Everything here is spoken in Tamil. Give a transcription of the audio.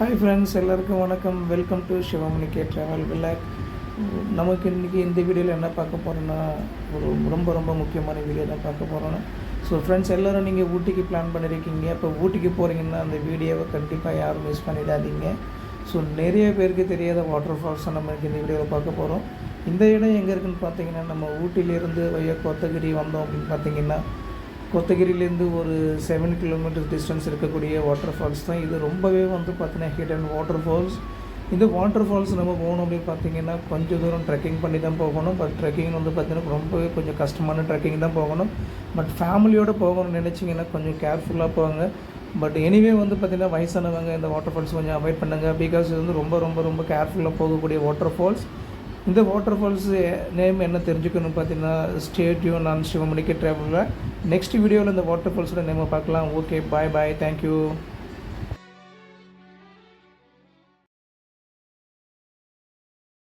ஹாய் ஃப்ரெண்ட்ஸ் எல்லாருக்கும் வணக்கம். Welcome to Sivamani K travel vlog நமக்கு இன்றைக்கி இந்த வீடியோவில் என்ன பார்க்க போகிறோன்னா ஒரு ரொம்ப ரொம்ப முக்கியமான வீடியோ தான் பார்க்க போகிறோன்னா ஸோ ஃப்ரெண்ட்ஸ் எல்லோரும் நீங்கள் ஊட்டிக்கு பிளான் பண்ணியிருக்கீங்க இப்போ ஊட்டிக்கு போகிறீங்கன்னா அந்த வீடியோவை கண்டிப்பாக யாரும் மிஸ் பண்ணிடாதீங்க. ஸோ நிறைய பேருக்கு தெரியாத வாட்டர் ஃபால்ஸை நம்ம இந்த வீடியோவில் பார்க்க போகிறோம் இந்த இடம் எங்கே இருக்குதுன்னு பார்த்தீங்கன்னா நம்ம ஊட்டியிலேருந்து வைய கோத்தகிரி வந்தோம் அப்படின்னு பார்த்தீங்கன்னா கோத்தகிரிலேருந்து ஒரு செவன் கிலோமீட்டர் டிஸ்டன்ஸ் இருக்கக்கூடிய வாட்டர் ஃபால்ஸ் தான். இது ரொம்பவே வந்து பார்த்தீங்கன்னா அண்ட் வாட்டர் ஃபால்ஸ் இந்த வாட்டர் ஃபால்ஸ் நம்ம போகணும் அப்படின்னு பார்த்தீங்கன்னா கொஞ்சம் தூரம் ட்ரெக்கிங் பண்ணி தான் போகணும். பட் ட்ரெக்கிங் வந்து பார்த்தீங்கன்னா ரொம்பவே கொஞ்சம் கஷ்டமான ட்ரெக்கிங் தான் போகணும். பட் ஃபேமிலியோடு போகணும்னு நினச்சிங்கன்னா கொஞ்சம் கேர்ஃபுல்லாக போங்க. பட் எனிவே வந்து பார்த்திங்கன்னா வயசானவங்க இந்த வாட்டர் ஃபால்ஸ் கொஞ்சம் அவாய்ட் பண்ணுங்கள் பிகாஸ் இது வந்து ரொம்ப ரொம்ப ரொம்ப கேர்ஃபுல்லாக போகக்கூடிய வாட்டர் ஃபால்ஸ் இந்த வாட்டர் ஃபால்ஸ் நேம் என்ன தெரிஞ்சுக்கணும்னு பார்த்தீங்கன்னா ஸ்டேட்யூ நான் சிவமணிக்கு ட்ராவலில் நெக்ஸ்ட் வீடியோவில் இந்த வாட்டர் ஃபால்ஸோட நம்ம பார்க்கலாம். Okay bye bye thank you